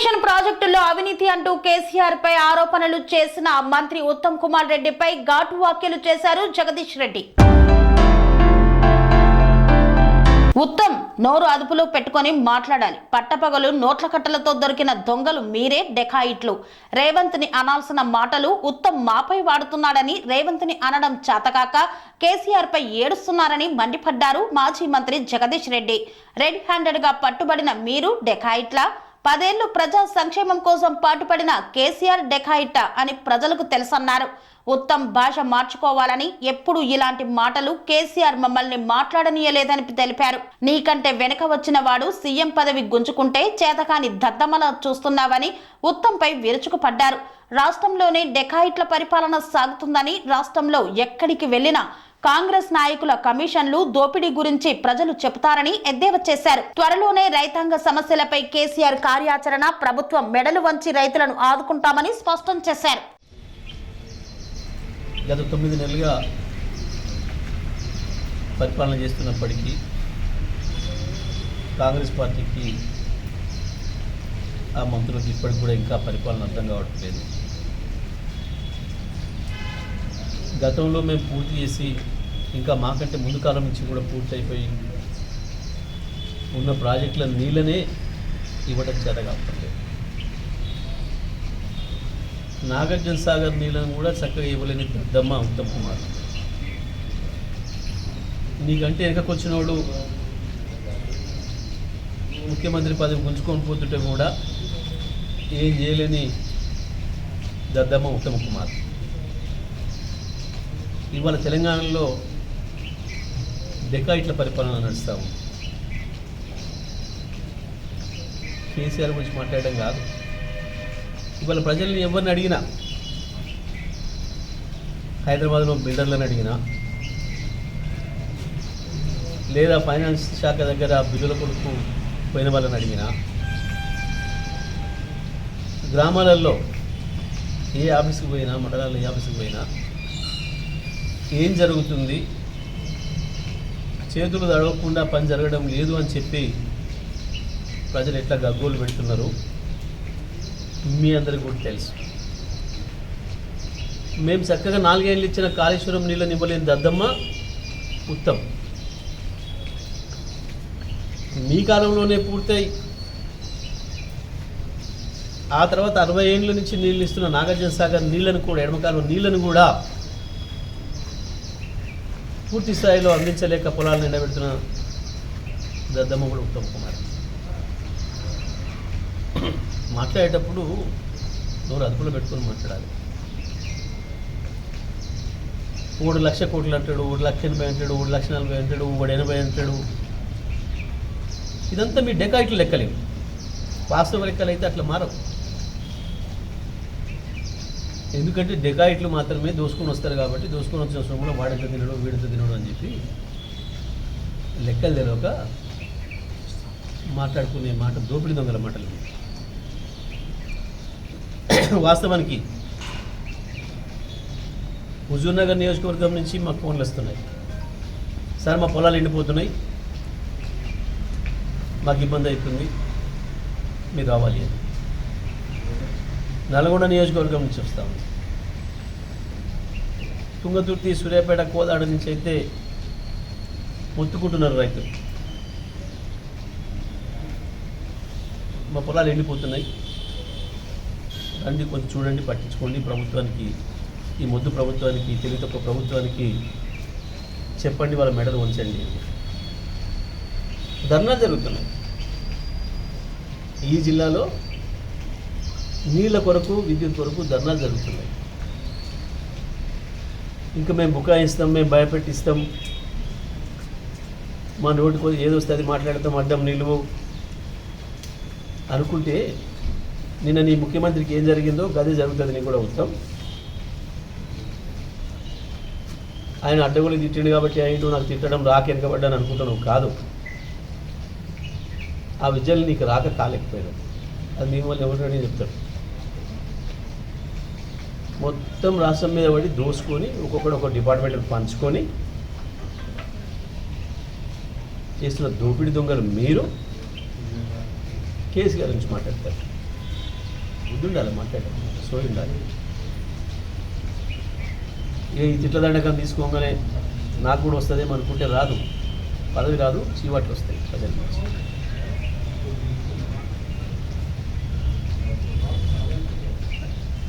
Irrigation ప్రాజెక్టుల్లో అవినీతి అంటూ కేసీఆర్ పై ఆరోపణలు చేసిన మంత్రి ఉత్తమ్ కుమార్ రెడ్డిపై ఘాటు వ్యాఖ్యలు చేశారు జగదీష్ రెడ్డి. ఉత్తమ్ నోరు అదుపులో పెట్టుకొని మాట్లాడాలి. పట్టపగలు నోట్ల కట్టలతో దొరికిన దొంగలు మీరే డెకాయిట్లు. రేవంత్ని అనాల్సిన మాటలు ఉత్తమ్ మాపై వాడుతున్నాడని రేవంత్ని అనడం చేతకాక కేసీఆర్ పై ఏడుస్తున్నారని మండిపడ్డారు మాజీ మంత్రి జగదీష్ రెడ్డి. రెడ్ హ్యాండెడ్గా పట్టుబడిన మీరు డెకాయిట్లా? పదేళ్ళు ప్రజా సంక్షేమం కోసం పాటుపడిన కేసీఆర్ డెకాయిట అని ప్రజలకు తెలుసన్నారు. ఉత్తమ్ భాష మార్చుకోవాలని ఎప్పుడు ఇలాంటి మాటలు కేసీఆర్ మమ్మల్ని మాట్లాడనీయలేదని తెలిపారు. నీకంటే వెనుక వచ్చిన వాడు సీఎం పదవి గుంజుకుంటే చేతకాని దద్దమల చూస్తున్నావని ఉత్తమ్పై విరుచుకుపడ్డారు. రాష్ట్రంలోనే డెకాయిట్ల పరిపాలన సాగుతుందని రాష్ట్రంలో ఎక్కడికి వెళ్ళినా కాంగ్రెస్ నాయకుల కమిషన్లు దోపిడీ గురించి ప్రజలు చెబుతారని ఎద్దేవా చేశారు. త్వరలోనే రైతాంగ సమస్యలపై కేసీఆర్ కార్యాచరణ ప్రభుత్వం మెడలు వంచి రైతులను ఆదుకుంటామని స్పష్టం చేశారు. గత తొమ్మిది నెలలుగా పరిపాలన చేస్తున్నప్పటికీ కాంగ్రెస్ పార్టీకి ఆ మంత్రులకు ఇప్పటికి కూడా ఇంకా పరిపాలన అర్థం కావట్లేదు. గతంలో మేము పూర్తి చేసి ఇంకా మాకంటే ముందు కాలం నుంచి కూడా పూర్తి అయిపోయింది ఉన్న ప్రాజెక్టుల నీళ్ళనే ఇవ్వడం చేత కావట్లేదు నాగార్జున సాగర్ నీళ్ళను కూడా చక్కగా ఇవ్వలేని దద్దమ్మ ఉత్తమ్ కుమార్. నీకంటే వెనకొచ్చినోడు ముఖ్యమంత్రి పదవి గుంజుకొని పోతుంటే కూడా ఏం చేయలేని దద్దమ్మ ఉత్తమ్ కుమార్. ఇవాళ తెలంగాణలో డెకాయిట్ల పరిపాలన నడుస్తూ ఉంది. కేసీఆర్ గురించి మాట్లాడడం కాదు. ఇవాళ ప్రజల్ని ఎవరిని అడిగినా హైదరాబాద్లో బిల్డర్లను అడిగినా లేదా ఫైనాన్స్ శాఖ దగ్గర బిల్లుల కొడుకు పోయిన వాళ్ళని అడిగినా గ్రామాలలో ఏ ఆఫీస్కి పోయినా మండలాల్లో ఏ ఆఫీస్కి పోయినా ఏం జరుగుతుంది? చేతులు తడవకుండా పని జరగడం లేదు అని చెప్పి ప్రజలు ఎట్లా గగ్గోలు పెడుతున్నారు? మీ అందరికి కూడా తెలుసు. మేము చక్కగా నాలుగేళ్ళు ఇచ్చిన కాళేశ్వరం నీళ్ళని ఇవ్వలేని దద్దమ్మ ఉత్తమ్. మీ కాలంలోనే పూర్తయి. ఆ తర్వాత అరవై ఏళ్ళ నుంచి నీళ్ళు ఇస్తున్న నాగార్జున సాగర్ నీళ్ళను కూడా ఎడమకాలం నీళ్ళను కూడా పూర్తి స్థాయిలో అందించలేక పొలాలను ఎండబెడుతున్న దద్దమ్మ కూడా ఉత్తమ్ కుమార్. మాట్లాడేటప్పుడు నోరు అదుపులో పెట్టుకొని మాట్లాడాలి. మూడు లక్ష కోట్లు అంటాడు మూడు లక్ష ఎనభై అంటాడు మూడు లక్ష నలభై అంటాడు మూడు ఎనభై అంటాడు. ఇదంతా మీ డెకాయిట్లు లెక్కలేవు. వాస్తవ లెక్కలు అయితే అట్లా మారవు. ఎందుకంటే డెకాయిట్లు మాత్రమే దోసుకొని వస్తారు కాబట్టి దోసుకొని వచ్చిన సొమ్ములో వాడితో తినడం వీడితో తినడం అని చెప్పి లెక్కలు తెలియక మాట్లాడుకునే మాట దోపిడి దొంగల మాటలు. వాస్తవానికి హుజూర్నగర్ నియోజకవర్గం నుంచి మాకు ఫోన్లు వస్తున్నాయి. సార్ మా పొలాలు ఎండిపోతున్నాయి. మాకు ఇబ్బంది అవుతుంది. మీరు రావాలి అని. నల్గొండ నియోజకవర్గం నుంచి వస్తాము తుంగతుర్తి సూర్యాపేట కోదాడ నుంచి అయితే మొత్తుకుంటున్నారు రైతులు. మా పొలాలు ఎండిపోతున్నాయి. రండి కొంచెం చూడండి పట్టించుకోండి. ప్రభుత్వానికి ఈ మొద్దు ప్రభుత్వానికి తెలివి తక్కువ ప్రభుత్వానికి చెప్పండి వాళ్ళ మెడలు ఉంచండి ధర్నా జరుగుతున్నాయి. ఈ జిల్లాలో నీళ్ళ కొరకు విద్యుత్ కొరకు ధర్నాలు జరుగుతున్నాయి. ఇంకా మేము బుకాయిస్తాం మేము భయపెట్టిస్తాం. మా నోటికి ఏదో వస్తుంది అది మాట్లాడతాం అడ్డం నిలువు అనుకుంటే నిన్న నీ ముఖ్యమంత్రికి ఏం జరిగిందో గదే జరుగుతుంది నేను కూడా ఉత్తం ఆయన అడ్డగోలు తిట్టిండు కాబట్టి ఆయన నాకు తిట్టడం రాక వెనకబడ్డాను అనుకుంటున్నావు కాదు. ఆ విద్యలు నీకు రాక కాలేకపోయాడు అది మీ వల్ల ఎవరు చెప్తాడు మొత్తం రాష్ట్రం మీద పడి దోసుకొని ఒక్కొక్కడు ఒక డిపార్ట్మెంట్ పంచుకొని చేసిన దోపిడీ దొంగలు మీరు కేసీఆర్ నుంచి మాట్లాడతారు. బుద్ధి ఉండాలి మాట్లాడాలి సోయి ఉండాలి. ఇక ఈ తిట్ల దండకం తీసుకోగానే నాకు కూడా వస్తుందేమో అనుకుంటే రాదు. పదవి రాదు చీవాట్లు వస్తాయి ప్రజల నుంచి.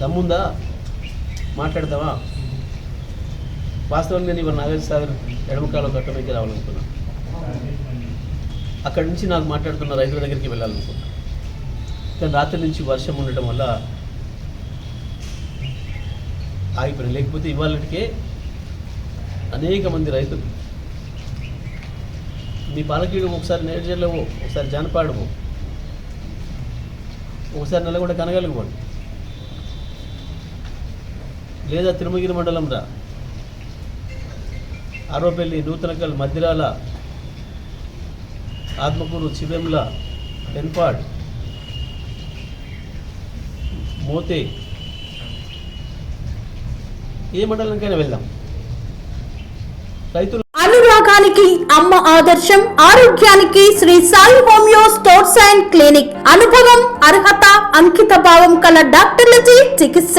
దమ్ముందా? మాట్లాడతావా? వాస్తవంగా నేను ఇవాళ నాగేశ్వర సాగర్ ఎడమకాలం కట్టడానికి రావాలనుకున్నా. అక్కడి నుంచి నాకు మాట్లాడుతున్న రైతుల దగ్గరికి వెళ్ళాలనుకున్నా. కానీ రాత్రి నుంచి వర్షం ఉండటం వల్ల ఆగిపోయిన. లేకపోతే ఇవాళకే అనేక మంది రైతులు మీ పాలకీడు ఒకసారి నేర్జర్లవో ఒకసారి జానపాడవో ఒకసారి నెల కూడా కనగలుగుకోండి లేదా తిరుమగిరి మండలం రా. అరవపల్లి నూతనకల్ మధ్యరాల ఆత్మకూరు చివెంల టెన్పాడ్ మోతే. ఏ మండలంకైనా వెళ్దాం. రైతులు అనురాగానికి అమ్మ ఆదర్శం ఆరోగ్యానికి Shri Sai homeo sports and clinic. అనుభవం అర్హత అంకిత భావం కల డాక్టర్లచే చికిత్స.